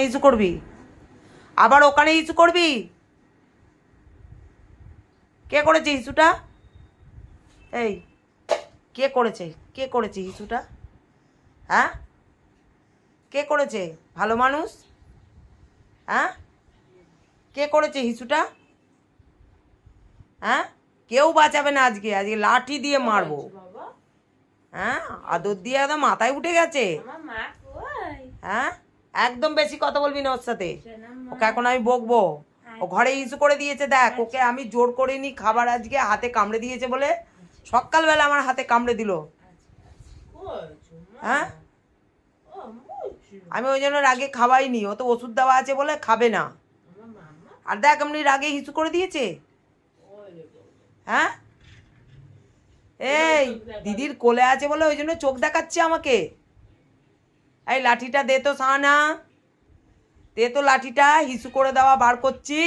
Issue করবি? আবার ওখানে ইস্যু করবি? কে করেছে ইস্যুটা এই কে করেছে? কে করেছে ইস্যুটা হ্যাঁ? কে করেছে? ভালো মানুষ? হ্যাঁ? কে করেছে হিসুটা হ্যাঁ? কেউ বাঁচাবে না আজকে আজকে লাঠি দিয়ে মারবো। হ্যাঁ? আদর দিয়ে একদম মাথায় উঠে গেছে। হ্যাঁ? একদম বেশি কথা বলবি না ওর সাথে। ওকে এখন আমি বকবো। ও ঘরে ইস্যু করে দিয়েছে দেখ। ওকে আমি জোর করিনি খাবার আজকে হাতে কামড়ে দিয়েছে বলে। সকালবেলা আমার হাতে কামড়ে দিল। হ্যাঁ? আমি ওই জন্য রাগে খাওয়াইনি ও তো ওষুধ দেওয়া আছে বলে খাবে না। আর দেখ এমনি রাগে হিসু করে দিয়েছে? হ্যাঁ? এই দিদির কোলে আছে বলে ওই জন্য চোখ দেখাচ্ছে আমাকে। এই লাঠিটা দে তো সাহানা দে তো লাঠিটা হিসু করে দেওয়া বার করছি।